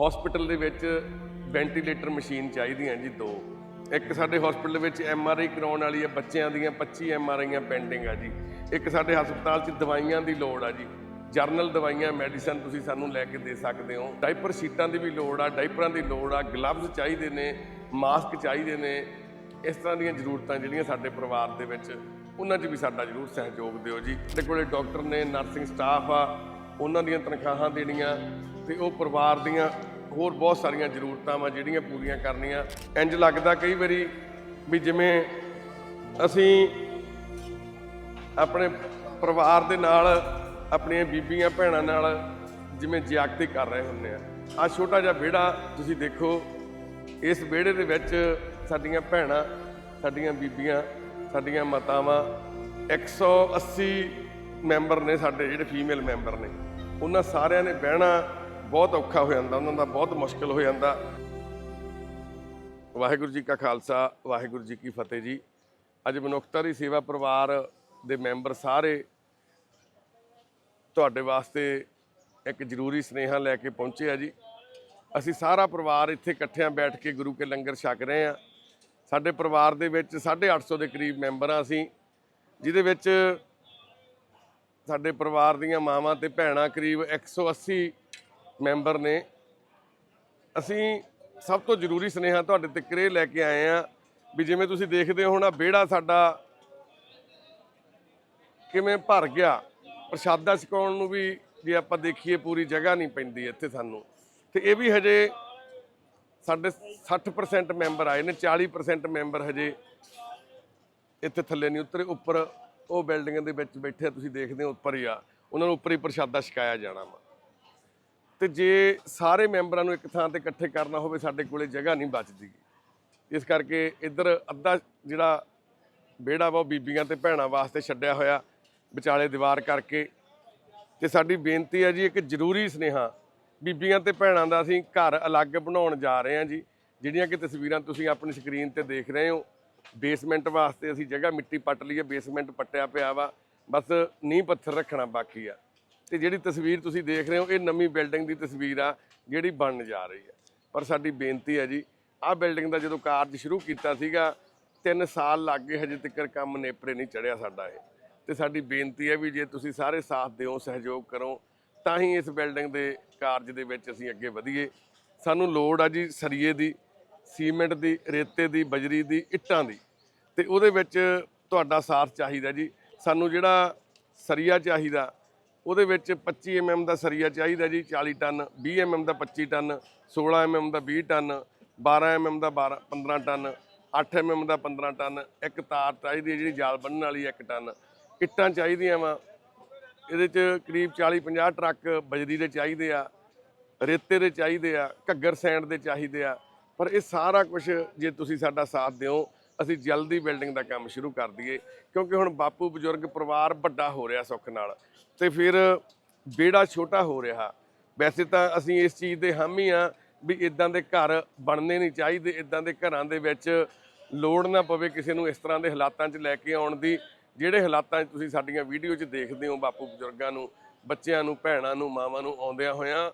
Hospital ਦੇ ਵਿੱਚ ventilator machine ਚਾਹੀਦੀਆਂ ਜੀ ਦੋ। ਇੱਕ ਸਾਡੇ ਹਸਪੀਟਲ ਵਿੱਚ ਐਮ ਆਰ ਆਈ ਕਰਾਉਣ ਵਾਲੀ ਹੈ ਬੱਚਿਆਂ ਦੀਆਂ 25 ਐਮ ਆਰ ਆਈਆਂ ਪੈਂਡਿੰਗ ਆ ਜੀ। ਇੱਕ ਸਾਡੇ ਹਸਪਤਾਲ 'ਚ ਦਵਾਈਆਂ ਦੀ ਲੋੜ ਆ ਜੀ। ਜਰਨਲ ਦਵਾਈਆਂ, ਮੈਡੀਸਨ ਤੁਸੀਂ ਸਾਨੂੰ ਲੈ ਕੇ ਦੇ ਸਕਦੇ ਹੋ। ਡਾਈਪਰ ਸ਼ੀਟਾਂ ਦੀ ਵੀ ਲੋੜ ਆ ਡਾਈਪਰਾਂ ਦੀ ਲੋੜ ਆ, ਗਲਵਜ਼ ਚਾਹੀਦੇ ਨੇ, ਮਾਸਕ ਚਾਹੀਦੇ ਨੇ। ਇਸ ਤਰ੍ਹਾਂ ਦੀਆਂ ਜ਼ਰੂਰਤਾਂ ਜਿਹੜੀਆਂ ਸਾਡੇ ਪਰਿਵਾਰ ਦੇ ਵਿੱਚ, ਉਹਨਾਂ 'ਚ ਵੀ ਸਾਡਾ ਜ਼ਰੂਰ ਸਹਿਯੋਗ ਦਿਓ ਜੀ। ਸਾਡੇ ਕੋਲੇ ਡਾਕਟਰ ਨੇ, ਨਰਸਿੰਗ ਸਟਾਫ ਆ, ਉਹਨਾਂ ਦੀਆਂ ਤਨਖਾਹਾਂ ਦੇਣੀਆਂ ਤੇ ਉਹ ਪਰਿਵਾਰ ਦੀਆਂ ਹੋਰ ਬਹੁਤ ਸਾਰੀਆਂ ਜ਼ਰੂਰਤਾਂ ਵਾ ਜਿਹੜੀਆਂ ਪੂਰੀਆਂ ਕਰਨੀਆਂ। ਇੰਜ ਲੱਗਦਾ ਕਈ ਵਾਰੀ ਵੀ ਜਿਵੇਂ ਅਸੀਂ ਆਪਣੇ ਪਰਿਵਾਰ ਦੇ ਨਾਲ, ਆਪਣੀਆਂ ਬੀਬੀਆਂ ਭੈਣਾਂ ਨਾਲ ਜਿਵੇਂ ਜਿਆਕਤੀ ਕਰ ਰਹੇ ਹੁੰਦੇ ਆ। ਆ ਛੋਟਾ ਜਿਹਾ ਵਿਹੜਾ ਤੁਸੀਂ ਦੇਖੋ, ਇਸ ਵਿਹੜੇ ਦੇ ਵਿੱਚ ਸਾਡੀਆਂ ਭੈਣਾਂ, ਸਾਡੀਆਂ ਬੀਬੀਆਂ, ਸਾਡੀਆਂ ਮਾਤਾਵਾਂ 180 ਮੈਂਬਰ ਨੇ ਸਾਡੇ ਜਿਹੜੇ ਫੀਮੇਲ ਮੈਂਬਰ ਨੇ। ਉਹਨਾਂ ਸਾਰਿਆਂ ਨੇ ਬਹਿਣਾ ਬਹੁਤ ਔਖਾ ਹੋ ਜਾਂਦਾ, ਉਹਨਾਂ ਦਾ ਬਹੁਤ ਮੁਸ਼ਕਲ ਹੋ ਜਾਂਦਾ। ਵਾਹਿਗੁਰੂ ਜੀ ਕਾ ਖਾਲਸਾ, ਵਾਹਿਗੁਰੂ ਜੀ ਕੀ ਫਤਿਹ ਜੀ। ਅੱਜ ਮਨੁੱਖਤਾ ਦੀ ਸੇਵਾ ਪਰਿਵਾਰ ਦੇ ਮੈਂਬਰ ਸਾਰੇ ਤੁਹਾਡੇ ਵਾਸਤੇ ਇੱਕ ਜ਼ਰੂਰੀ ਸਨੇਹਾ ਲੈ ਕੇ ਪਹੁੰਚੇ ਆ ਜੀ। ਅਸੀਂ ਸਾਰਾ ਪਰਿਵਾਰ ਇੱਥੇ ਇਕੱਠਿਆਂ ਬੈਠ ਕੇ ਗੁਰੂ ਕੇ ਲੰਗਰ ਛਕ ਰਹੇ ਆ। ਸਾਡੇ ਪਰਿਵਾਰ ਦੇ ਵਿੱਚ 850 ਦੇ ਕਰੀਬ ਮੈਂਬਰ ਆ ਅਸੀਂ, ਜਿਹਦੇ ਵਿੱਚ ਸਾਡੇ ਪਰਿਵਾਰ ਦੀਆਂ ਮਾਵਾਂ ਤੇ ਭੈਣਾਂ ਕਰੀਬ 180 ਮੈਂਬਰ ਨੇ। ਅਸੀਂ ਸਭ ਤੋਂ ਜ਼ਰੂਰੀ ਸਨੇਹਾ ਤੁਹਾਡੇ ਤੱਕ ਇਹ ਲੈ ਕੇ ਆਏ ਆ ਵੀ ਜਿਵੇਂ ਤੁਸੀਂ ਦੇਖਦੇ ਹੋ ਨਾ, ਵਿਹੜਾ ਸਾਡਾ ਕਿਵੇਂ ਭਰ ਗਿਆ। ਪ੍ਰਸ਼ਾਦਾ ਛਕਾਉਣ ਨੂੰ ਵੀ ਜੇ ਆਪਾਂ ਦੇਖੀਏ, ਪੂਰੀ ਜਗ੍ਹਾ ਨਹੀਂ ਪੈਂਦੀ ਇੱਥੇ ਸਾਨੂੰ। ਤੇ ਇਹ ਵੀ ਹਜੇ ਸਾਡੇ 60% ਮੈਂਬਰ ਆਏ ਨੇ 40% ਮੈਂਬਰ ਹਜੇ ਇੱਥੇ ਥੱਲੇ ਨਹੀਂ ਉਤਰੇ। ਉੱਪਰ ਉਹ ਬਿਲਡਿੰਗ ਦੇ ਵਿੱਚ ਬੈਠੇ ਤੁਸੀਂ ਦੇਖਦੇ ਹੋ, ਉੱਪਰ ਹੀ ਆ। ਉਹਨਾਂ ਨੂੰ ਉੱਪਰ ਹੀ ਪ੍ਰਸ਼ਾਦਾ ਛਕਾਇਆ ਜਾਣਾ ਵਾ। ਤੇ ਜੇ ਸਾਰੇ ਮੈਂਬਰਾਂ ਨੂੰ ਇੱਕ ਥਾਂ ਤੇ ਇਕੱਠੇ ਕਰਨਾ ਹੋਵੇ, ਸਾਡੇ ਕੋਲੇ ਜਗ੍ਹਾ ਨਹੀਂ ਬਚਦੀ। ਇਸ ਕਰਕੇ ਇੱਧਰ ਅੱਧਾ ਜਿਹੜਾ ਵਿਹੜਾ ਵਾ, ਉਹ ਬੀਬੀਆਂ ਤੇ ਭੈਣਾਂ ਵਾਸਤੇ ਛੱਡਿਆ ਹੋਇਆ, ਵਿਚਾਲੇ ਦੀਵਾਰ ਕਰਕੇ। ਤੇ ਸਾਡੀ ਬੇਨਤੀ ਹੈ ਜੀ, ਇੱਕ ਜ਼ਰੂਰੀ ਸਨੇਹਾ, ਬੀਬੀਆਂ ਤੇ ਭੈਣਾਂ ਦਾ ਅਸੀਂ ਘਰ ਅਲੱਗ ਬਣਾਉਣ ਜਾ ਰਹੇ ਹਾਂ ਜੀ। ਜਿਹੜੀਆਂ ਕਿ ਤਸਵੀਰਾਂ ਤੁਸੀਂ ਆਪਣੀ ਸਕਰੀਨ ਤੇ ਦੇਖ ਰਹੇ ਹੋ, ਬੇਸਮੈਂਟ ਵਾਸਤੇ ਅਸੀਂ ਜਗ੍ਹਾ ਮਿੱਟੀ ਪੱਟ ਲਈ ਹੈ, ਬੇਸਮੈਂਟ ਪੱਟਿਆ ਪਿਆ ਵਾ। ਬਸ ਨੀਂਹ ਪੱਥਰ ਰੱਖਣਾ ਬਾਕੀ ਆ। ਤੇ ਜਿਹੜੀ ਤਸਵੀਰ ਤੁਸੀਂ ਦੇਖ ਰਹੇ ਹੋ, ਇਹ ਨਵੀਂ ਬਿਲਡਿੰਗ ਦੀ ਤਸਵੀਰ ਆ, ਜਿਹੜੀ ਬਣਨ ਜਾ ਰਹੀ ਹੈ। ਪਰ ਸਾਡੀ ਬੇਨਤੀ ਹੈ ਜੀ, ਆਹ ਬਿਲਡਿੰਗ ਦਾ ਜਦੋਂ ਕਾਰਜ ਸ਼ੁਰੂ ਕੀਤਾ ਸੀਗਾ 3 ਸਾਲ ਲੱਗ ਗਏ ਹਜੇ ਤੱਕ ਕੰਮ ਨੇਪਰੇ ਨਹੀਂ ਚੜਿਆ ਸਾਡਾ ਇਹ। ਤੇ ਸਾਡੀ ਬੇਨਤੀ ਹੈ ਵੀ ਜੇ ਤੁਸੀਂ ਸਾਰੇ ਸਾਥ ਦਿਓ, ਸਹਿਯੋਗ ਕਰੋ, ਤਾਂ ਹੀ ਇਸ ਬਿਲਡਿੰਗ ਦੇ ਕਾਰਜ ਦੇ ਵਿੱਚ ਅਸੀਂ ਅੱਗੇ ਵਧੀਏ। ਸਾਨੂੰ ਲੋੜ ਆ ਜੀ ਸਰੀਏ ਦੀ, ਸੀਮੈਂਟ ਦੀ, ਰੇਤੇ ਦੀ, ਬਜਰੀ ਦੀ, ਇੱਟਾਂ ਦੀ। ਤੇ ਉਹਦੇ ਵਿੱਚ ਤੁਹਾਡਾ ਸਾਥ ਚਾਹੀਦਾ ਜੀ। ਸਾਨੂੰ ਜਿਹੜਾ ਸਰੀਆ ਚਾਹੀਦਾ ਉਹਦੇ ਵਿੱਚ 25 mm ਦਾ ਸਰੀਆ ਚਾਹੀਦਾ ਜੀ 40 ਟਨ 20 mm ਦਾ 25 ਟਨ 16 mm ਦਾ 20 ਟਨ 12 mm ਦਾ 12 15 ਟਨ 8 mm ਦਾ 15 ਟਨ, ਇੱਕ ਤਾਰ ਚਾਹੀਦੀ ਹੈ ਜਿਹੜੀ ਜਾਲ ਬੰਨਣ ਵਾਲੀ 1 ਟਨ। ਇੱਟਾਂ ਚਾਹੀਦੀਆਂ ਵਾ। ਇਹਦੇ ਚ ਕਰੀਬ 40 50 ਟਰੱਕ ਬਜਰੀ ਦੇ ਚਾਹੀਦੇ ਆ, ਰੇਤੇ ਦੇ ਚਾਹੀਦੇ ਆ, ਘੱਗਰ ਸੈਂਡ ਦੇ ਚਾਹੀਦੇ ਆ। ਪਰ ਇਹ ਸਾਰਾ ਕੁਝ ਜੇ ਤੁਸੀਂ ਸਾਡਾ ਸਾਥ ਦਿਓ ਅਸੀਂ ਜਲਦੀ ਬਿਲਡਿੰਗ ਦਾ ਕੰਮ ਸ਼ੁਰੂ ਕਰ ਦਈਏ, ਕਿਉਂਕਿ ਹੁਣ ਬਾਪੂ ਬਜ਼ੁਰਗ ਪਰਿਵਾਰ ਵੱਡਾ ਹੋ ਰਿਹਾ ਸੁੱਖ ਨਾਲ ਤੇ ਫਿਰ ਬੇੜਾ ਛੋਟਾ ਹੋ ਰਿਹਾ। ਵੈਸੇ ਤਾਂ ਅਸੀਂ ਇਸ ਚੀਜ਼ ਦੇ ਹਾਮੀ ਆ ਵੀ ਇਦਾਂ ਦੇ ਘਰ ਬਣਨੇ ਨਹੀਂ ਚਾਹੀਦੇ, ਇਦਾਂ ਦੇ ਘਰਾਂ ਦੇ ਵਿੱਚ ਲੋੜ ਨਾ ਪਵੇ ਕਿਸੇ ਨੂੰ ਇਸ ਤਰ੍ਹਾਂ ਦੇ ਹਾਲਾਤਾਂ 'ਚ ਲੈ ਕੇ ਆਉਣ ਦੀ। ਜਿਹੜੇ ਹਾਲਾਤਾਂ 'ਚ ਤੁਸੀਂ ਸਾਡੀਆਂ ਵੀਡੀਓ 'ਚ ਦੇਖਦੇ ਹੋ ਬਾਪੂ ਬਜ਼ੁਰਗਾਂ ਨੂੰ, ਬੱਚਿਆਂ ਨੂੰ, ਭੈਣਾਂ ਨੂੰ, ਮਾਵਾਂ ਨੂੰ ਆਉਂਦਿਆਂ ਹੋਇਆਂ,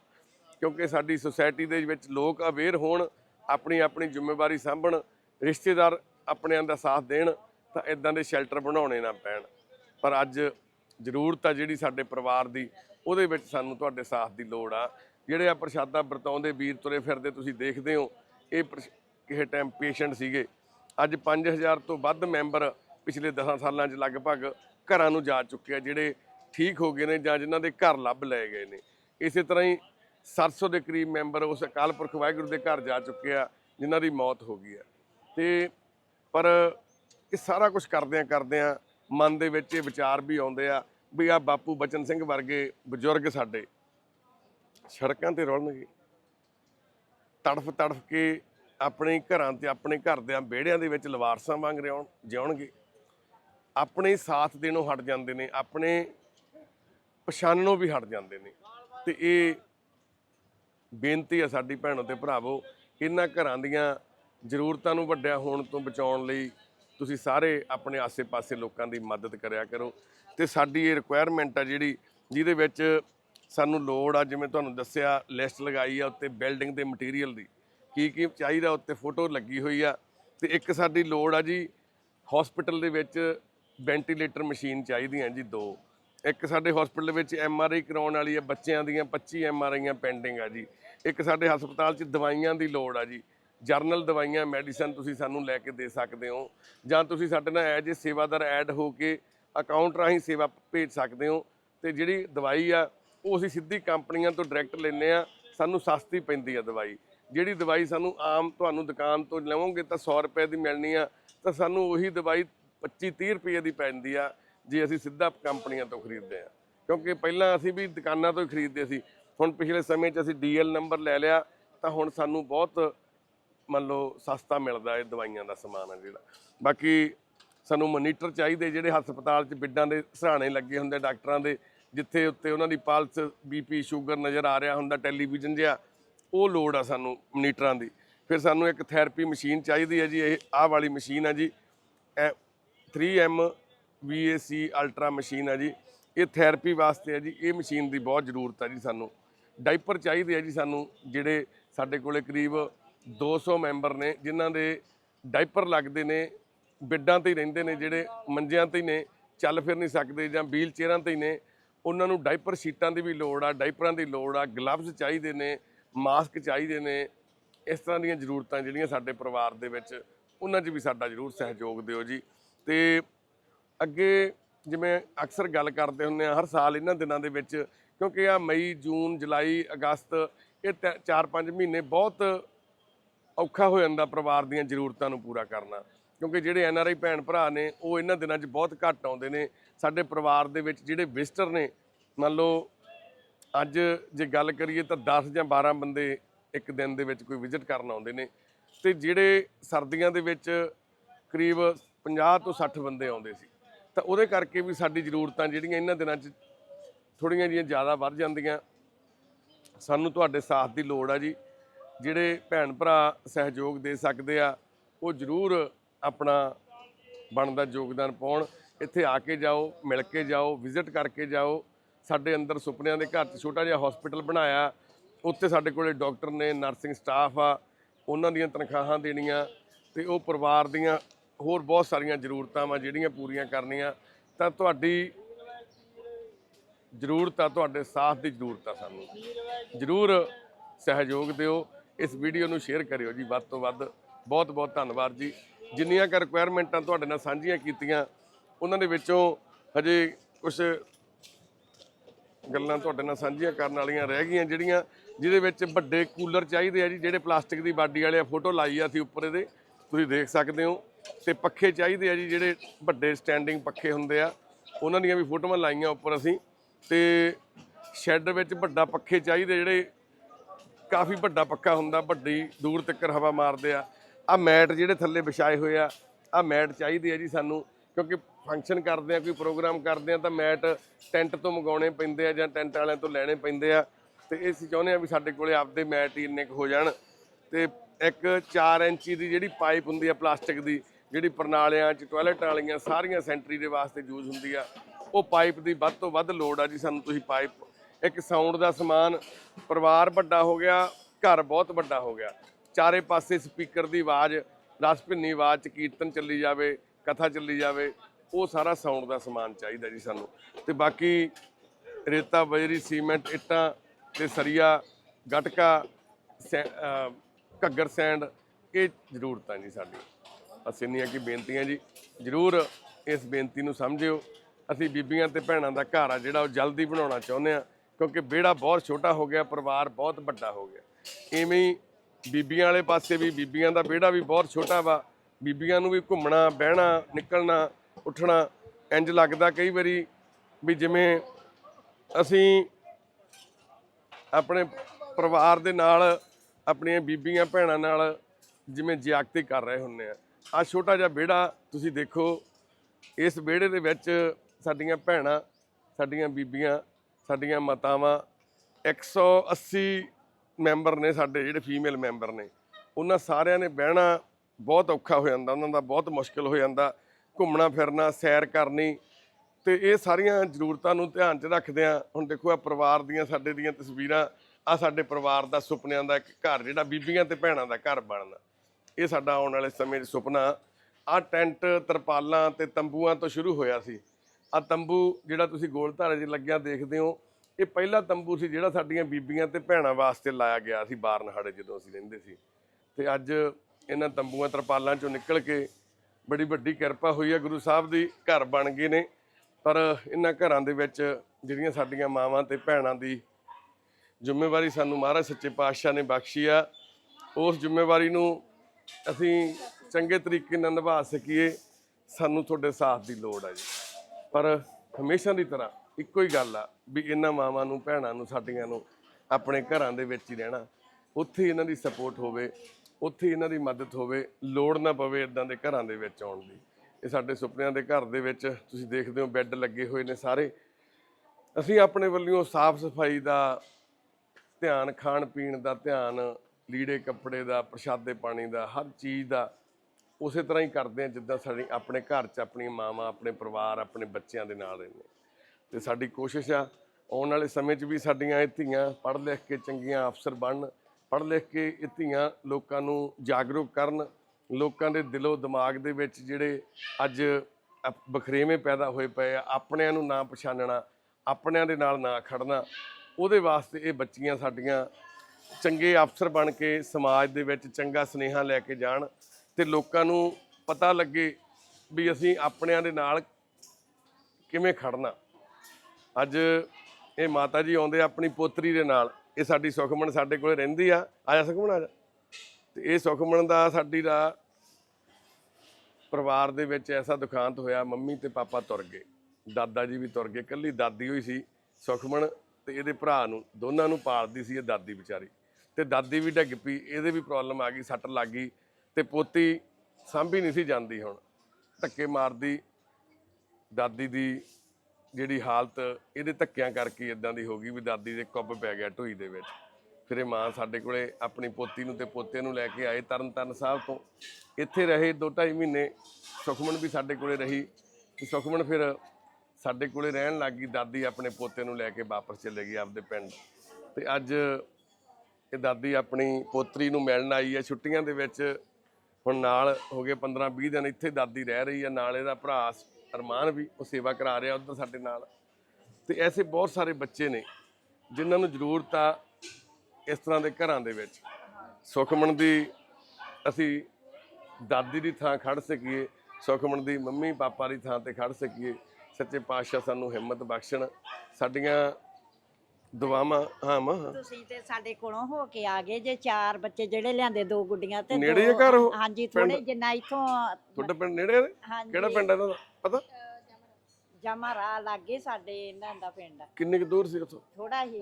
ਕਿਉਂਕਿ ਸਾਡੀ ਸੁਸਾਇਟੀ ਦੇ ਵਿੱਚ ਲੋਕ ਅਵੇਅਰ ਹੋਣ ਆਪਣੀ ਆਪਣੀ ਜ਼ਿੰਮੇਵਾਰੀ ਸਾਂਭਣ, ਰਿਸ਼ਤੇਦਾਰ ਆਪਣਿਆਂ ਦਾ ਸਾਥ ਦੇਣ, ਤਾਂ ਇਦਾਂ ਦੇ ਸ਼ੈਲਟਰ ਬਣਾਉਣੇ ਨਾ ਪੈਣ। ਪਰ ਅੱਜ ਜ਼ਰੂਰਤ ਆ ਜਿਹੜੀ ਸਾਡੇ ਪਰਿਵਾਰ ਦੀ, ਉਹਦੇ ਵਿੱਚ ਸਾਨੂੰ ਤੁਹਾਡੇ ਸਾਥ ਦੀ ਲੋੜ ਆ। ਜਿਹੜੇ ਆ ਪ੍ਰਸ਼ਾਦਾ ਵਰਤਾਉਂਦੇ, ਵੀਰ ਤੁਰੇ ਫਿਰਦੇ, ਤੁਸੀਂ ਦੇਖਦੇ ਹੋ, ਇਹ ਪ੍ਰਸ਼- ਕਿਸੇ ਟਾਈਮ ਪੇਸ਼ੈਂਟ ਸੀਗੇ। ਅੱਜ 5000 ਤੋਂ ਵੱਧ ਮੈਂਬਰ ਪਿਛਲੇ 10 ਸਾਲਾਂ 'ਚ ਲਗਭਗ ਘਰਾਂ ਨੂੰ ਜਾ ਚੁੱਕੇ ਆ, ਜਿਹੜੇ ਠੀਕ ਹੋ ਗਏ ਨੇ ਜਾਂ ਜਿਨ੍ਹਾਂ ਦੇ ਘਰ ਲੱਭ ਲਏ ਗਏ ਨੇ। ਇਸੇ ਤਰ੍ਹਾਂ ਹੀ 700 ਦੇ ਕਰੀਬ ਮੈਂਬਰ ਉਸ ਅਕਾਲ ਪੁਰਖ ਵਾਹਿਗੁਰੂ ਦੇ ਘਰ ਜਾ ਚੁੱਕੇ ਆ, ਜਿਨ੍ਹਾਂ ਦੀ ਮੌਤ ਹੋ ਗਈ ਆ। ਤੇ ਪਰ ਇਹ ਸਾਰਾ ਕੁਝ ਕਰਦਿਆਂ ਕਰਦਿਆਂ ਮਨ ਦੇ ਵਿੱਚ ਇਹ ਵਿਚਾਰ ਵੀ ਆਉਂਦੇ ਆ ਵੀ ਆ ਬਾਪੂ ਬਚਨ ਸਿੰਘ ਵਰਗੇ ਬਜ਼ੁਰਗ ਸਾਡੇ ਸੜਕਾਂ ਤੇ ਰੁਲਣਗੇ। ਤੜਫ ਤੜਫ ਕੇ ਆਪਣੇ ਘਰਾਂ ਤੇ ਆਪਣੇ ਘਰਦਿਆਂ ਵਿਹੜਿਆਂ ਦੇ ਵਿੱਚ ਲਵਾਰਸਾਂ ਵਾਂਗ ਰਿਆਉਣ ਜਿਉਣਗੇ। ਆਪਣੇ ਹੀ ਸਾਥ ਦੇਣੋਂ ਹਟ ਜਾਂਦੇ ਨੇ, ਆਪਣੇ ਪਛਾਣਨੋਂ ਵੀ ਹਟ ਜਾਂਦੇ ਨੇ। ਤੇ ਇਹ ਬੇਨਤੀ ਆ ਸਾਡੀ ਭੈਣੋ ਤੇ ਭਰਾਵੋ, ਇਹਨਾਂ ਘਰਾਂ ਦੀਆਂ ਜ਼ਰੂਰਤਾਂ ਨੂੰ ਵੱਡਿਆ ਹੋਣ ਤੋਂ ਬਚਾਉਣ ਲਈ ਤੁਸੀਂ ਸਾਰੇ ਆਪਣੇ ਆਸੇ-ਪਾਸੇ ਲੋਕਾਂ ਦੀ ਮਦਦ ਕਰਿਆ ਕਰੋ ਤੇ ਸਾਡੀ ਇਹ ਰਿਕੁਆਇਰਮੈਂਟ ਆ ਜਿਹੜੀ, ਜਿਹਦੇ ਵਿੱਚ ਸਾਨੂੰ ਲੋੜ ਆ, ਜਿਵੇਂ ਤੁਹਾਨੂੰ ਦੱਸਿਆ ਲਿਸਟ ਲਗਾਈ ਆ ਉੱਤੇ ਬਿਲਡਿੰਗ ਦੇ ਮਟੀਰੀਅਲ ਦੀ, ਕੀ ਕੀ ਚਾਹੀਦਾ ਉੱਤੇ ਫੋਟੋ ਲੱਗੀ ਹੋਈ ਆ, ਤੇ ਇੱਕ ਸਾਡੀ ਲੋੜ ਆ ਜੀ ਹਸਪੀਟਲ ਦੇ ਵਿੱਚ ਵੈਂਟੀਲੇਟਰ ਮਸ਼ੀਨ ਚਾਹੀਦੀਆਂ ਜੀ ਦੋ। ਇੱਕ ਸਾਡੇ ਹਸਪੀਟਲ ਵਿੱਚ ਐਮ ਆਰ ਆਈ ਕਰਾਉਣ ਵਾਲੀ ਆ, ਬੱਚਿਆਂ ਦੀਆਂ 25 ਐਮ ਆਰ ਆਈਆਂ ਪੈਂਡਿੰਗ ਆ ਜੀ। ਇੱਕ ਸਾਡੇ ਹਸਪਤਾਲ 'ਚ ਦਵਾਈਆਂ ਦੀ ਲੋੜ ਆ ਜੀ। ਜਰਨਲ ਦਵਾਈਆਂ, ਮੈਡੀਸਨ ਤੁਸੀਂ ਸਾਨੂੰ ਲੈ ਕੇ ਦੇ ਸਕਦੇ ਹੋ ਜਾਂ ਤੁਸੀਂ ਸਾਡੇ ਨਾਲ ਐਜ ਏ ਸੇਵਾਦਾਰ ਐਡ ਹੋ ਕੇ ਅਕਾਊਂਟ ਰਾਹੀਂ ਸੇਵਾ ਭੇਜ ਸਕਦੇ ਹੋ ਤੇ ਜਿਹੜੀ ਦਵਾਈ ਆ, ਉਹ ਅਸੀਂ ਸਿੱਧੀ ਕੰਪਨੀਆਂ ਤੋਂ ਡਾਇਰੈਕਟ ਲੈਂਦੇ ਆ ਸਾਨੂੰ ਸਸਤੀ ਪੈਂਦੀ ਆ ਦਵਾਈ। ਜਿਹੜੀ ਦਵਾਈ ਸਾਨੂੰ ਆਮ ਤੁਹਾਨੂੰ ਦੁਕਾਨ ਤੋਂ ਲਵੋਗੇ ਤਾਂ 100 ਰੁਪਏ ਦੀ ਮਿਲਣੀ ਆ, ਤਾਂ ਸਾਨੂੰ ਉਹੀ ਦਵਾਈ 25 30 ਰੁਪਏ ਦੀ ਪੈਂਦੀ ਆ, ਜੇ ਅਸੀਂ ਸਿੱਧਾ ਕੰਪਨੀਆਂ ਤੋਂ ਖਰੀਦਦੇ ਆ ਕਿਉਂਕਿ ਪਹਿਲਾਂ ਅਸੀਂ ਵੀ ਦੁਕਾਨਾਂ ਤੋਂ ਹੀ ਖਰੀਦਦੇ ਸੀ, ਹੁਣ ਪਿਛਲੇ ਸਮੇਂ 'ਚ ਅਸੀਂ ਡੀਐਲ ਨੰਬਰ ਲੈ ਲਿਆ, ਤਾਂ ਹੁਣ ਸਾਨੂੰ ਬਹੁਤ ਮੰਨ ਲਓ ਸਸਤਾ ਮਿਲਦਾ ਇਹ ਦਵਾਈਆਂ ਦਾ ਸਮਾਨ ਆ ਜਿਹੜਾ। ਬਾਕੀ ਸਾਨੂੰ ਮੋਨੀਟਰ ਚਾਹੀਦੇ ਜਿਹੜੇ ਹਸਪਤਾਲ 'ਚ ਬਿੱਡਾਂ ਦੇ ਸਹਾਣੇ ਲੱਗੇ ਹੁੰਦੇ, ਡਾਕਟਰਾਂ ਦੇ, ਜਿੱਥੇ ਉੱਤੇ ਉਹਨਾਂ ਦੀ ਪਲਸ ਬੀਪੀ ਸ਼ੂਗਰ ਨਜ਼ਰ ਆ ਰਿਹਾ ਹੁੰਦਾ, ਟੈਲੀਵਿਜ਼ਨ ਜਿਹਾ, ਉਹ ਲੋੜ ਆ ਸਾਨੂੰ ਮੋਨੀਟਰਾਂ ਦੀ। ਫਿਰ ਸਾਨੂੰ ਇੱਕ ਥੈਰੇਪੀ ਮਸ਼ੀਨ ਚਾਹੀਦੀ ਹੈ ਜੀ, ਇਹ ਆਹ ਵਾਲੀ ਮਸ਼ੀਨ ਆ ਜੀ, ਇਹ 3M VAC ਅਲਟਰਾ ਮਸ਼ੀਨ ਆ ਜੀ। ਇਹ ਥੈਰੇਪੀ ਵਾਸਤੇ ਹੈ ਜੀ, ਇਹ ਮਸ਼ੀਨ ਦੀ ਬਹੁਤ ਜ਼ਰੂਰਤ ਹੈ ਜੀ ਸਾਨੂੰ। ਡਾਈਪਰ ਚਾਹੀਦੇ ਆ ਜੀ ਸਾਨੂੰ, ਜਿਹੜੇ ਸਾਡੇ ਕੋਲੇ ਕਰੀਬ 200 ਮੈਂਬਰ ਨੇ, ਜਿਨ੍ਹਾਂ ਦੇ ਡਾਈਪਰ ਲੱਗਦੇ ਨੇ, ਬਿੱਡਾਂ ਤੇ ਹੀ ਰਹਿੰਦੇ ਨੇ, ਜਿਹੜੇ ਮੰਜਿਆਂ ਤੇ ਹੀ ਨੇ, ਚੱਲ ਫਿਰ ਨਹੀਂ ਸਕਦੇ ਜਾਂ ਵੀਲ ਚੇਅਰਾਂ ਤੇ ਹੀ ਨੇ, ਉਹਨਾਂ ਨੂੰ ਡਾਈਪਰ ਸ਼ੀਟਾਂ ਦੀ ਵੀ ਲੋੜ ਆ ਡਾਈਪਰਾਂ ਦੀ ਲੋੜ ਆ, ਗਲਵਜ਼ ਚਾਹੀਦੇ ਨੇ, ਮਾਸਕ ਚਾਹੀਦੇ ਨੇ, ਇਸ ਤਰ੍ਹਾਂ ਦੀਆਂ ਜ਼ਰੂਰਤਾਂ ਜਿਹੜੀਆਂ ਸਾਡੇ ਪਰਿਵਾਰ ਦੇ ਵਿੱਚ, ਉਹਨਾਂ 'ਚ ਵੀ ਸਾਡਾ ਜ਼ਰੂਰ ਸਹਿਯੋਗ ਦਿਓ ਜੀ। ਤੇ ਅੱਗੇ ਜਿਵੇਂ ਅਕਸਰ ਗੱਲ ਕਰਦੇ ਹੁੰਦੇ ਆ, ਹਰ ਸਾਲ ਇਹਨਾਂ ਦਿਨਾਂ ਦੇ ਵਿੱਚ, ਕਿਉਂਕਿ ਆ ਮਈ, ਜੂਨ, ਜੁਲਾਈ, ਅਗਸਤ, ਇਹ 4-5 ਮਹੀਨੇ ਬਹੁਤ ਔਖਾ ਹੋ ਜਾਂਦਾ ਪਰਿਵਾਰ ਦੀਆਂ ਜ਼ਰੂਰਤਾਂ ਨੂੰ ਪੂਰਾ ਕਰਨਾ। ਕਿਉਂਕਿ ਜਿਹੜੇ ਐਨ ਆਰ ਆਈ ਭੈਣ ਭਰਾ ਨੇ, ਉਹ ਇਹਨਾਂ ਦਿਨਾਂ 'ਚ ਬਹੁਤ ਘੱਟ ਆਉਂਦੇ ਨੇ। ਸਾਡੇ ਪਰਿਵਾਰ ਦੇ ਵਿੱਚ ਜਿਹੜੇ ਵਿਜ਼ਟਰ ਨੇ, ਮੰਨ ਲਓ ਅੱਜ ਜੇ ਗੱਲ ਕਰੀਏ ਤਾਂ 10 ਜਾਂ 12 ਬੰਦੇ ਇੱਕ ਦਿਨ ਦੇ ਵਿੱਚ ਕੋਈ ਵਿਜ਼ਿਟ ਕਰਨ ਆਉਂਦੇ ਨੇ। ਤੇ ਜਿਹੜੇ ਸਰਦੀਆਂ ਦੇ ਵਿੱਚ ਕਰੀਬ 50 ਤੋਂ 60 ਬੰਦੇ ਆਉਂਦੇ ਸੀ। ਤਾਂ ਉਹਦੇ ਕਰਕੇ ਵੀ ਸਾਡੀ ਜ਼ਰੂਰਤਾਂ ਜਿਹੜੀਆਂ ਇਹਨਾਂ ਦਿਨਾਂ 'ਚ ਥੋੜੀਆਂ ਜਿਹੀਆਂ ਜ਼ਿਆਦਾ ਵੱਧ ਜਾਂਦੀਆਂ। ਸਾਨੂੰ ਤੁਹਾਡੇ ਸਾਥ ਦੀ ਲੋੜ ਆ ਜੀ। ਜਿਹੜੇ ਭੈਣ ਭਰਾ ਸਹਿਯੋਗ ਦੇ ਸਕਦੇ ਆ, ਉਹ ਜ਼ਰੂਰ ਆਪਣਾ ਬਣਦਾ ਯੋਗਦਾਨ ਪਾਉਣ। ਇੱਥੇ ਆ ਕੇ ਜਾਓ, ਮਿਲ ਕੇ ਜਾਓ ਵਿਜ਼ਿਟ ਕਰਕੇ ਜਾਓ। ਸਾਡੇ ਅੰਦਰ ਸੁਪਨਿਆਂ ਦੇ ਘਰ 'ਚ ਛੋਟਾ ਜਿਹਾ ਹਸਪੀਟਲ ਬਣਾਇਆ। ਉੱਥੇ ਸਾਡੇ ਕੋਲੇ ਡਾਕਟਰ ਨੇ ਨਰਸਿੰਗ ਸਟਾਫ ਆ, ਉਹਨਾਂ ਦੀਆਂ ਤਨਖਾਹਾਂ ਦੇਣੀਆਂ ਤੇ ਉਹ ਪਰਿਵਾਰ ਦੀਆਂ ਹੋਰ ਬਹੁਤ ਸਾਰੀਆਂ ਜ਼ਰੂਰਤਾਂ ਵਾ ਜਿਹੜੀਆਂ ਪੂਰੀਆਂ ਕਰਨੀਆਂ। ਤਾਂ ਤੁਹਾਡੀ ਜ਼ਰੂਰਤ ਆ, ਤੁਹਾਡੇ ਸਾਥ ਦੀ ਜ਼ਰੂਰਤ ਆ ਸਾਨੂੰ। ਜ਼ਰੂਰ ਸਹਿਯੋਗ ਦਿਓ। ਇਸ ਵੀਡੀਓ ਨੂੰ ਸ਼ੇਅਰ ਕਰਿਓ ਜੀ, ਵੱਧ ਤੋਂ ਵੱਧ। ਬਹੁਤ ਬਹੁਤ ਧੰਨਵਾਦ ਜੀ। ਜਿੰਨੀਆਂ ਕੁ ਰਿਕੁਆਇਰਮੈਂਟਾਂ ਤੁਹਾਡੇ ਨਾਲ ਸਾਂਝੀਆਂ ਕੀਤੀਆਂ, ਉਹਨਾਂ ਦੇ ਵਿੱਚੋਂ ਹਜੇ ਕੁਝ ਗੱਲਾਂ ਤੁਹਾਡੇ ਨਾਲ ਸਾਂਝੀਆਂ ਕਰਨ ਵਾਲੀਆਂ ਰਹਿ ਗਈਆਂ, ਜਿਹੜੀਆਂ ਜਿਹਦੇ ਵਿੱਚ ਵੱਡੇ ਕੂਲਰ ਚਾਹੀਦੇ ਆ ਜੀ, ਜਿਹੜੇ ਪਲਾਸਟਿਕ ਦੀ ਬਾਡੀ ਵਾਲੇ ਫੋਟੋ ਲਾਈ ਆ ਸੀ ਉੱਪਰ ਇਹਦੇ, ਤੁਸੀਂ ਦੇਖ ਸਕਦੇ ਹੋ। ਤੇ ਪੱਖੇ ਚਾਹੀਦੇ ਆ ਜੀ, ਜਿਹੜੇ ਵੱਡੇ ਸਟੈਂਡਿੰਗ ਪੱਖੇ ਹੁੰਦੇ ਆ, ਉਹਨਾਂ ਦੀਆਂ ਵੀ ਫੋਟੋਆਂ ਲਾਈਆਂ ਉੱਪਰ ਅਸੀਂ। ਤੇ ਸ਼ੈੱਡ ਵਿੱਚ ਵੱਡਾ ਪੱਖੇ ਚਾਹੀਦੇ ਜਿਹੜੇ ਕਾਫੀ ਵੱਡਾ ਪੱਕਾ ਹੁੰਦਾ, ਵੱਡੀ ਦੂਰ ਤੱਕ ਹਵਾ ਮਾਰਦੇ ਆ। ਆ ਮੈਟ ਜਿਹੜੇ ਥੱਲੇ ਵਿਛਾਏ ਹੋਏ ਆ ਆ ਮੈਟ ਚਾਹੀਦੇ ਆ ਜੀ ਸਾਨੂੰ, ਕਿਉਂਕਿ ਫੰਕਸ਼ਨ ਕਰਦੇ ਆ, ਕੋਈ ਪ੍ਰੋਗਰਾਮ ਕਰਦੇ ਆ ਤਾਂ ਮੈਟ ਟੈਂਟ ਤੋਂ ਮੰਗਾਉਣੇ ਪੈਂਦੇ ਆ ਜਾਂ ਟੈਂਟ ਵਾਲਿਆਂ ਤੋਂ ਲੈਣੇ ਪੈਂਦੇ ਆ। ਤੇ ਇਹ ਅਸੀਂ ਚਾਹੁੰਦੇ ਆ ਵੀ ਸਾਡੇ ਕੋਲੇ ਆਪਦੇ ਮੈਟ ਹੀ ਇੰਨੇ ਕੁ ਹੋ ਜਾਣ। ਤੇ ਇੱਕ 4 ਇੰਚੀ ਦੀ ਜਿਹੜੀ ਪਾਈਪ ਹੁੰਦੀ ਆ ਪਲਾਸਟਿਕ ਦੀ, ਜਿਹੜੀ ਪ੍ਰਣਾਲਿਆਂ 'ਚ ਟਾਇਲਟ ਵਾਲੀਆਂ ਸਾਰੀਆਂ ਸੈਂਟਰੀ ਦੇ ਵਾਸਤੇ ਯੂਜ਼ ਹੁੰਦੀ ਆ, ਉਹ ਪਾਈਪ ਦੀ ਵੱਧ ਤੋਂ ਵੱਧ ਲੋੜ ਆ ਜੀ ਸਾਨੂੰ ਤੁਸੀਂ ਪਾਈਪ ਇੱਕ ਸਾਊਂਡ ਦਾ ਸਮਾਨ ਪਰਿਵਾਰ ਵੱਡਾ ਹੋ ਗਿਆ, ਘਰ ਬਹੁਤ ਵੱਡਾ ਹੋ ਗਿਆ। ਚਾਰੇ ਪਾਸੇ ਸਪੀਕਰ ਦੀ ਆਵਾਜ਼, ਰਸ ਭਿੰਨੀ ਆਵਾਜ਼ ਚ ਕੀਰਤਨ ਚੱਲੀ ਜਾਵੇ, ਕਥਾ ਚੱਲੀ ਜਾਵੇ, ਉਹ ਸਾਰਾ ਸਾਊਂਡ ਦਾ ਸਮਾਨ ਚਾਹੀਦਾ ਜੀ ਸਾਨੂੰ। ਤੇ ਬਾਕੀ ਰੇਤਾ, ਬਜਰੀ, ਸੀਮੈਂਟ, ਇੱਟਾਂ ਤੇ ਸਰੀਆ, ਗਟਕਾ, ਸੈ- ਘੱਗਰ ਸੈਂਡ, ਇਹ ਜ਼ਰੂਰਤਾਂ ਜੀ ਸਾਡੀ। ਅਸੀਂ ਇੰਨੀਆਂ ਕਿ ਬੇਨਤੀਆਂ ਜੀ। ਜ਼ਰੂਰ ਇਸ ਬੇਨਤੀ ਨੂੰ ਸਮਝਿਓ। ਅਸੀਂ ਬੀਬੀਆਂ ਤੇ ਭੈਣਾਂ ਦਾ ਘਰ ਆ ਜਿਹੜਾ ਉਹ ਜਲਦੀ ਬਣਾਉਣਾ ਚਾਹੁੰਦੇ ਆ ਕਿਉਂਕਿ ਵਿਹੜਾ ਬਹੁਤ ਛੋਟਾ ਹੋ ਗਿਆ, ਪਰਿਵਾਰ ਬਹੁਤ ਵੱਡਾ ਹੋ ਗਿਆ। ਇਵੇਂ ਹੀ ਬੀਬੀਆਂ ਵਾਲੇ ਪਾਸੇ ਵੀ ਬੀਬੀਆਂ ਦਾ ਵਿਹੜਾ ਵੀ ਬਹੁਤ ਛੋਟਾ ਵਾ। ਬੀਬੀਆਂ ਨੂੰ ਵੀ ਘੁੰਮਣਾ, ਬਹਿਣਾ, ਨਿਕਲਣਾ, ਉੱਠਣਾ ਇੰਜ ਲੱਗਦਾ ਕਈ ਵਾਰੀ ਵੀ ਜਿਵੇਂ ਅਸੀਂ ਆਪਣੇ ਪਰਿਵਾਰ ਦੇ ਨਾਲ, ਆਪਣੀਆਂ ਬੀਬੀਆਂ ਭੈਣਾਂ ਨਾਲ ਜਿਵੇਂ ਜਿਆਕਤੀ ਕਰ ਰਹੇ ਹੁੰਨੇ ਆ। ਆ ਛੋਟਾ ਜਿਹਾ ਵਿਹੜਾ ਤੁਸੀਂ ਦੇਖੋ, ਇਸ ਵਿਹੜੇ ਦੇ ਵਿੱਚ ਸਾਡੀਆਂ ਭੈਣਾਂ, ਸਾਡੀਆਂ ਬੀਬੀਆਂ ਸਾਡੀਆਂ ਮਾਤਾਵਾਂ 180 ਮੈਂਬਰ ਨੇ ਸਾਡੇ ਜਿਹੜੇ ਫੀਮੇਲ ਮੈਂਬਰ ਨੇ। ਉਹਨਾਂ ਸਾਰਿਆਂ ਨੇ ਬਹਿਣਾ ਬਹੁਤ ਔਖਾ ਹੋ ਜਾਂਦਾ, ਉਹਨਾਂ ਦਾ ਬਹੁਤ ਮੁਸ਼ਕਲ ਹੋ ਜਾਂਦਾ। ਘੁੰਮਣਾ ਫਿਰਨਾ, ਸੈਰ ਕਰਨੀ ਤੇ ਇਹ ਸਾਰੀਆਂ ਜ਼ਰੂਰਤਾਂ ਨੂੰ ਧਿਆਨ 'ਚ ਰੱਖਦਿਆਂ ਹੁਣ ਦੇਖੋ ਆ ਪਰਿਵਾਰ ਦੀਆਂ, ਸਾਡੇ ਦੀਆਂ ਤਸਵੀਰਾਂ ਆ ਸਾਡੇ ਪਰਿਵਾਰ ਦਾ ਸੁਪਨਿਆਂ ਦਾ ਇੱਕ ਘਰ, ਜਿਹੜਾ ਬੀਬੀਆਂ ਤੇ ਭੈਣਾਂ ਦਾ ਘਰ ਬਣਨਾ। ਇਹ ਸਾਡਾ ਆਉਣ ਵਾਲੇ ਸਮੇਂ 'ਚ ਸੁਪਨਾ। ਆ ਟੈਂਟ ਤਰਪਾਲਾਂ ਤੇ ਤੰਬੂਆਂ ਤੋਂ ਸ਼ੁਰੂ ਹੋਇਆ ਸੀ। ਆ ਤੰਬੂ ਜਿਹੜਾ ਤੁਸੀਂ ਗੋਲਧਾਰੇ 'ਚ ਲੱਗਿਆ ਦੇਖਦੇ ਹੋ, ਇਹ ਪਹਿਲਾ ਤੰਬੂ ਸੀ ਜਿਹੜਾ ਸਾਡੀਆਂ ਬੀਬੀਆਂ ਤੇ ਭੈਣਾਂ ਵਾਸਤੇ ਲਾਇਆ ਗਿਆ ਸੀ ਬਾਰਨਹਾੜੇ ਜਦੋਂ ਅਸੀਂ ਰਹਿੰਦੇ ਸੀ। ਤੇ ਅੱਜ ਇਹਨਾਂ ਤੰਬੂਆਂ ਤਰਪਾਲਾਂ 'ਚੋਂ ਨਿਕਲ ਕੇ ਬੜੀ ਵੱਡੀ ਕਿਰਪਾ ਹੋਈ ਹੈ ਗੁਰੂ ਸਾਹਿਬ ਦੀ ਘਰ ਬਣ ਗਏ ਨੇ। ਪਰ ਇਹਨਾਂ ਘਰਾਂ ਦੇ ਵਿੱਚ ਜਿਹੜੀਆਂ ਸਾਡੀਆਂ ਮਾਵਾਂ ਤੇ ਭੈਣਾਂ ਦੀ ਜ਼ਿੰਮੇਵਾਰੀ ਸਾਨੂੰ ਮਹਾਰਾਜ ਸੱਚੇ ਪਾਤਸ਼ਾਹ ਨੇ ਬਖਸ਼ੀ ਆ, ਉਸ ਜ਼ਿੰਮੇਵਾਰੀ ਨੂੰ ਅਸੀਂ ਚੰਗੇ ਤਰੀਕੇ ਨਾਲ ਨਿਭਾ ਸਕੀਏ, ਸਾਨੂੰ ਤੁਹਾਡੇ ਸਾਥ ਦੀ ਲੋੜ ਹੈ ਜੀ। ਪਰ ਹਮੇਸ਼ਾ ਦੀ ਤਰ੍ਹਾਂ ਇੱਕੋ ਹੀ ਗੱਲ ਆ ਵੀ ਇਹਨਾਂ ਮਾਵਾਂ ਨੂੰ, ਭੈਣਾਂ ਨੂੰ, ਸਾਡੀਆਂ ਨੂੰ ਆਪਣੇ ਘਰਾਂ ਦੇ ਵਿੱਚ ਹੀ ਰਹਿਣਾ। ਉੱਥੇ ਇਹਨਾਂ ਦੀ ਸਪੋਰਟ ਹੋਵੇ, ਉੱਥੇ ਇਹਨਾਂ ਦੀ ਮਦਦ ਹੋਵੇ, ਲੋੜ ਨਾ ਪਵੇ ਇਦਾਂ ਦੇ ਘਰਾਂ ਦੇ ਵਿੱਚ ਆਉਣ ਦੀ। ਇਹ ਸਾਡੇ ਸੁਪਨਿਆਂ ਦੇ ਘਰ ਦੇ ਵਿੱਚ ਤੁਸੀਂ ਦੇਖਦੇ ਹੋ ਬੈੱਡ ਲੱਗੇ ਹੋਏ ਨੇ ਸਾਰੇ। ਅਸੀਂ ਆਪਣੇ ਵੱਲੋਂ ਸਾਫ਼ ਸਫ਼ਾਈ ਦਾ ਧਿਆਨ ਖਾਣ ਪੀਣ ਦਾ ਧਿਆਨ, ਲੀੜੇ ਕੱਪੜੇ ਦਾ, ਪ੍ਰਸ਼ਾਦੇ ਪਾਣੀ ਦਾ, ਹਰ ਚੀਜ਼ ਦਾ ਉਸੇ ਤਰ੍ਹਾਂ ਹੀ ਕਰਦੇ ਆ ਜਿੱਦਾਂ ਸਾਡੀ ਆਪਣੇ ਘਰ 'ਚ ਆਪਣੀਆਂ ਮਾਵਾਂ, ਆਪਣੇ ਪਰਿਵਾਰ, ਆਪਣੇ ਬੱਚਿਆਂ ਦੇ ਨਾਲ ਰਹਿੰਦੇ ਤੇ ਸਾਡੀ ਕੋਸ਼ਿਸ਼ ਆ, ਆਉਣ ਵਾਲੇ ਸਮੇਂ 'ਚ ਵੀ ਸਾਡੀਆਂ ਇਹ ਧੀਆਂ ਪੜ੍ਹ ਲਿਖ ਕੇ ਚੰਗੀਆਂ ਅਫਸਰ ਬਣਨ, ਪੜ੍ਹ ਲਿਖ ਕੇ ਇਹ ਧੀਆਂ ਲੋਕਾਂ ਨੂੰ ਜਾਗਰੂਕ ਕਰਨ, ਲੋਕਾਂ ਦੇ ਦਿਲੋਂ ਦਿਮਾਗ ਦੇ ਵਿੱਚ ਜਿਹੜੇ ਅੱਜ ਅਪ- ਬਖਰੇਵੇਂ ਪੈਦਾ ਹੋਏ ਪਏ ਆ, ਆਪਣਿਆਂ ਨੂੰ ਨਾ ਪਛਾਣਨਾ ਆਪਣਿਆਂ ਦੇ ਨਾਲ ਨਾ ਖੜਨਾ, ਉਹਦੇ ਵਾਸਤੇ ਇਹ ਬੱਚੀਆਂ ਸਾਡੀਆਂ ਚੰਗੇ ਅਫਸਰ ਬਣ ਕੇ ਸਮਾਜ ਦੇ ਵਿੱਚ ਚੰਗਾ ਸਨੇਹਾ ਲੈ ਕੇ ਜਾਣ ਤੇ ਲੋਕਾਂ ਨੂੰ ਪਤਾ ਲੱਗੇ ਵੀ ਅਸੀਂ ਆਪਣਿਆਂ ਦੇ ਨਾਲ ਕਿਵੇਂ ਖੜਨਾ। ਅੱਜ ਇਹ ਮਾਤਾ ਜੀ ਆਉਂਦੇ ਆ ਆਪਣੀ ਪੋਤਰੀ ਦੇ ਨਾਲ। ਇਹ ਸਾਡੀ ਸੁਖਮਣ ਸਾਡੇ ਕੋਲੇ ਰਹਿੰਦੀ ਆ। ਸੁਖਮਣ ਆ ਆਜਾ ਤੇ ਇਹ ਸੁਖਮਨ ਦਾ ਸਾਡੀ ਦਾ ਪਰਿਵਾਰ ਦੇ ਵਿੱਚ ਐਸਾ ਦੁਖਾਂਤ ਹੋਇਆ, ਮੰਮੀ ਤੇ ਪਾਪਾ ਤੁਰ ਗਏ। ਦਾਦਾ ਜੀ ਵੀ ਤੁਰ ਗਏ। ਕੱਲੀ ਦਾਦੀ ਹੋਈ ਸੀ ਸੁਖਮਣ ਤੇ ਇਹਦੇ ਭਰਾ ਨੂੰ। ਦੋਨਾਂ ਨੂੰ ਪਾਲਦੀ ਸੀ ਇਹ ਦਾਦੀ ਵਿਚਾਰੀ। ਤੇ ਦਾਦੀ ਵੀ ਡਿੱਗ ਪਈ। ਇਹਦੇ ਵੀ ਪ੍ਰੋਬਲਮ ਆ ਗਈ, ਸੱਟ ਲੱਗ ਗਈ। ਤੇ ਪੋਤੀ ਸਾਂਭੀ ਨਹੀਂ ਸੀ ਜਾਂਦੀ ਹੁਣ। ਧੱਕੇ ਮਾਰਦੀ, ਦਾਦੀ ਦੀ ਜਿਹੜੀ ਹਾਲਤ, ਇਹਦੇ ਧੱਕਿਆਂ ਕਰਕੇ ਇਦਾਂ ਦੀ ਹੋ ਗਈ ਵੀ ਦਾਦੀ ਦੇ ਕੁੱਬ ਪੈ ਗਿਆ ਢੋਈ ਦੇ ਵਿੱਚ। ਫਿਰ ਇਹ ਮਾਂ ਸਾਡੇ ਕੋਲੇ ਆਪਣੀ ਪੋਤੀ ਨੂੰ ਤੇ ਪੋਤੇ ਨੂੰ ਲੈ ਕੇ ਆਏ ਤਰਨਤਾਰਨ ਸਾਹਿਬ ਤੋਂ। ਇੱਥੇ ਰਹੇ 2.5 ਮਹੀਨੇ, ਸੁਖਮਨ ਵੀ ਸਾਡੇ ਕੋਲੇ ਰਹੀ। ਸੁਖਮਨ ਫਿਰ ਸਾਡੇ ਕੋਲੇ ਰਹਿਣ ਲੱਗ ਗਈ, ਦਾਦੀ ਆਪਣੇ ਪੋਤੇ ਨੂੰ ਲੈ ਕੇ ਵਾਪਸ ਚਲੇ ਗਈ ਆਪਦੇ ਪਿੰਡ। ਤੇ ਅੱਜ ਇਹ ਦਾਦੀ ਆਪਣੀ ਪੋਤਰੀ ਨੂੰ ਮਿਲਣ ਆਈ ਹੈ ਛੁੱਟੀਆਂ ਦੇ ਵਿੱਚ। ਹੁਣ ਨਾਲ ਹੋ ਗਏ 15 20 ਦਿਨ ਇੱਥੇ ਦਾਦੀ ਰਹਿ ਰਹੀ ਹੈ ਨਾਲ ਇਹਦਾ ਭਰਾ ਅਰਮਾਨ ਵੀ ਉਹ ਸੇਵਾ ਕਰਾ ਰਿਹਾ ਉਧਰ ਸਾਡੇ ਨਾਲ। ਤੇ ਐਸੇ ਬਹੁਤ ਸਾਰੇ ਬੱਚੇ ਨੇ ਜਿਨ੍ਹਾਂ ਨੂੰ ਜ਼ਰੂਰਤ ਆ ਇਸ ਤਰ੍ਹਾਂ ਦੇ ਘਰਾਂ ਦੇ ਵਿੱਚ। ਸੁਖਮਣ ਦੀ ਅਸੀਂ ਦਾਦੀ ਦੀ ਥਾਂ ਖੜ ਸਕੀਏ ਸੁਖਮਣ ਦੀ ਮੰਮੀ ਪਾਪਾ ਦੀ ਥਾਂ ਤੇ ਖੜ ਸਕੀਏ। ਸੱਚੇ ਪਾਤਸ਼ਾਹ ਸਾਨੂੰ ਹਿੰਮਤ ਬਖਸ਼ਣ, ਸਾਡੀਆਂ ਦੁਆਵਾਂ ਹਾਂ ਮਾਂ। ਹਾਂ। ਤੁਸੀਂ ਤੇ ਸਾਡੇ ਕੋਲੋਂ ਹੋ ਕੇ ਆ ਗਏ ਜੇ ਚਾਰ ਬੱਚੇ ਜਿਹੜੇ ਲਿਆਂਦੇ ਦੋ ਗੁੱਡੀਆਂ ਤੇ ਨੇੜੇ ਹੀ ਘਰ ਉਹ? ਹਾਂਜੀ ਥੋੜੇ ਜਿੰਨਾ ਇਥੋਂ ਤੁਹਾਡਾ ਪਿੰਡ ਨੇੜੇ ਹੈ ਹਾਂਜੀ। ਕਿਹੜਾ ਪਿੰਡ ਹੈ ਇਹਦਾ ਪਤਾ? ਜਮਰਾ ਲਾਗੇ ਸਾਡੇ ਇਹਨਾਂ ਦਾ ਪਿੰਡ। ਕਿੰਨੇ ਕੁ ਦੂਰ ਸੀ ਉੱਥੋਂ? ਥੋੜਾ ਹੀ।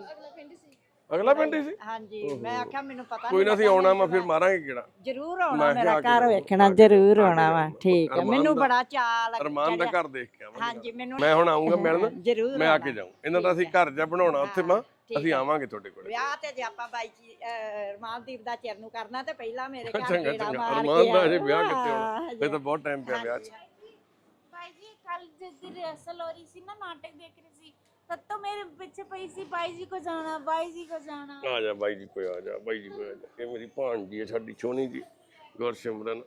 ਅਗਲਾ ਪਿੰਡ ਹੀ ਸੀ? ਹਾਂਜੀ ਮੈਂ ਆਖਿਆ ਮੈਨੂੰ ਪਤਾ ਕੋਈ ਨਾ ਸੀ ਆਉਣਾ ਮੈਂ ਫਿਰ ਮਾਰਾਂਗੇ ਕਿਹੜਾ। ਜ਼ਰੂਰ ਆਉਣਾ ਮੇਰਾ ਘਰ ਵੇਖਣਾ ਜ਼ਰੂਰ ਆਉਣਾ ਵਾ ਠੀਕ ਹੈ। ਮੈਨੂੰ ਬੜਾ ਚਾਹ ਲੱਗਦਾ ਅਰਮਾਨ ਦਾ ਘਰ ਦੇਖ ਕੇ ਹਾਂਜੀ ਮੈਨੂੰ ਮੈਂ ਹੁਣ ਆਉਂਗਾ ਮਿਲਣ ਮੈਂ ਆ ਕੇ ਜਾਉਂ ਇਹਨਾਂ ਦਾ ਅਸੀਂ ਘਰ ਜਾ ਬਣਾਉਣਾ ਉੱਥੇ ਮੈਂ ਅਸੀਂ ਆਵਾਂਗੇ ਤੁਹਾਡੇ ਕੋਲ। ਵਿਆਹ ਤੇ ਜੇ ਆਪਾਂ ਬਾਈ ਜੀ ਰਮਾਨਦੀਪ ਦਾ ਚਿਰ ਨੂੰ ਕਰਨਾ ਤੇ ਪਹਿਲਾਂ ਮੇਰੇ ਘਰ ਜਿਹੜਾ ਮਾਰ ਕੇ ਰਮਾਨ ਦਾ ਜੇ ਵਿਆਹ ਕਿੱਥੇ ਹੋਣਾ? ਫੇ ਤਾਂ ਬਹੁਤ ਟਾਈਮ ਪਿਆ ਵਿਆਹ ਚ। ਬਾਈ ਜੀ ਕੱਲ ਜਿੱਦ ਦੀ ਰਿਹਰਸਲ ਰਹੀ ਸੀ ਨਾ ਨਾਟਕ ਦੇਖ ਰਹੇ ਸੀ। तब तो मेरे पीछे पई सी बाई जी को जाना बाई जी को जाना ਆ ਜਾ ਬਾਈ ਜੀ ਕੋਈ ਆ ਜਾ ਬਾਈ ਜੀ ਕੋਈ ਆ ਜਾ ਇਹ ਮੇਰੀ ਭਾਣਜੀ ਹੈ ਸਾਡੀ ਛੋਣੀ ਜੀ ਗੁਰਸਿਮਰਨ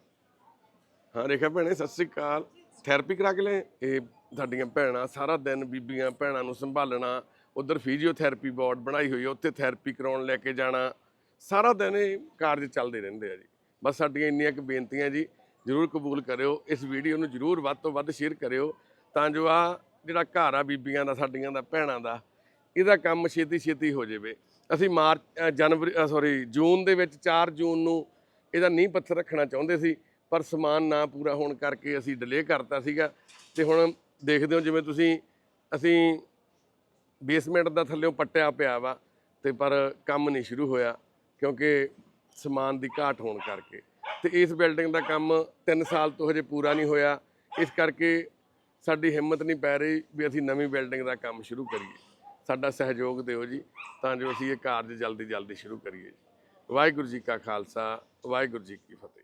ਹਾਂ ਰੇਖਾ ਭੈਣੇ ਸਤਿ ਸ੍ਰੀ ਅਕਾਲ ਥੈਰੇਪੀ ਕਰਾ ਕੇ ਲੈ ਇਹ ਸਾਡੀਆਂ ਭੈਣਾਂ ਸਾਰਾ ਦਿਨ ਬੀਬੀਆਂ ਭੈਣਾਂ ਨੂੰ ਸੰਭਾਲਣਾ ਉਧਰ ਫਿਜ਼ੀਓਥੈਰੇਪੀ ਬੋਰਡ ਬਣਾਈ ਹੋਈ ਹੈ ਉੱਥੇ ਥੈਰੇਪੀ ਕਰਾਉਣ ਲੈ ਕੇ ਜਾਣਾ ਸਾਰਾ ਦਿਨ ਇਹ ਕਾਰਜ ਚੱਲਦੇ ਰਹਿੰਦੇ ਆ ਜੀ ਬਸ ਸਾਡੀਆਂ ਇੰਨੀਆਂ ਕੁ ਬੇਨਤੀਆਂ ਜੀ ਜਰੂਰ ਕਬੂਲ ਕਰਿਓ ਇਸ ਵੀਡੀਓ ਨੂੰ ਜਰੂਰ ਵੱਧ ਤੋਂ ਵੱਧ ਸ਼ੇਅਰ ਕਰਿਓ ਤਾਂ ਜੋ ਆ ਜਿਹੜਾ ਘਰ ਆ ਬੀਬੀਆਂ ਦਾ, ਸਾਡੀਆਂ ਦਾ, ਭੈਣਾਂ ਦਾ, ਇਹਦਾ ਕੰਮ ਛੇਤੀ ਛੇਤੀ ਹੋ ਜਾਵੇ। ਅਸੀਂ ਮਾਰਚ ਜਨਵਰੀ ਸੌਰੀ ਜੂਨ ਦੇ ਵਿੱਚ 4 ਜੂਨ ਨੂੰ ਇਹਦਾ ਨੀਂਹ ਪੱਥਰ ਰੱਖਣਾ ਚਾਹੁੰਦੇ ਸੀ, ਪਰ ਸਮਾਨ ਨਾ ਪੂਰਾ ਹੋਣ ਕਰਕੇ ਅਸੀਂ ਡਿਲੇ ਕਰਤਾ ਸੀਗਾ। ਤੇ ਹੁਣ ਦੇਖਦੇ ਹੋ ਜਿਵੇਂ ਤੁਸੀਂ, ਅਸੀਂ ਬੇਸਮੈਂਟ ਦਾ ਥੱਲੇੋਂ ਪੱਟਿਆ ਪਿਆ ਵਾ, ਤੇ ਪਰ ਕੰਮ ਨਹੀਂ ਸ਼ੁਰੂ ਹੋਇਆ, ਕਿਉਂਕਿ ਸਮਾਨ ਦੀ ਘਾਟ ਹੋਣ ਕਰਕੇ। ਤੇ ਇਸ ਬਿਲਡਿੰਗ ਦਾ ਕੰਮ 3 ਸਾਲ ਤੋਂ ਹਜੇ ਪੂਰਾ ਨਹੀਂ ਹੋਇਆ। ਇਸ ਕਰਕੇ ਸਾਡੀ ਹਿੰਮਤ ਨਹੀਂ ਪੈ ਰਹੀ ਵੀ ਅਸੀਂ ਨਵੀਂ ਬਿਲਡਿੰਗ ਦਾ ਕੰਮ ਸ਼ੁਰੂ ਕਰੀਏ। ਸਾਡਾ ਸਹਿਯੋਗ ਦਿਓ ਜੀ, ਤਾਂ ਜੋ ਅਸੀਂ ਇਹ ਕਾਰਜ ਜਲਦੀ ਜਲਦੀ ਸ਼ੁਰੂ ਕਰੀਏ ਵਾਹਿਗੁਰੂ ਜੀ ਕਾ ਖਾਲਸਾ, ਵਾਹਿਗੁਰੂ ਜੀ ਕੀ ਫਤਿਹ।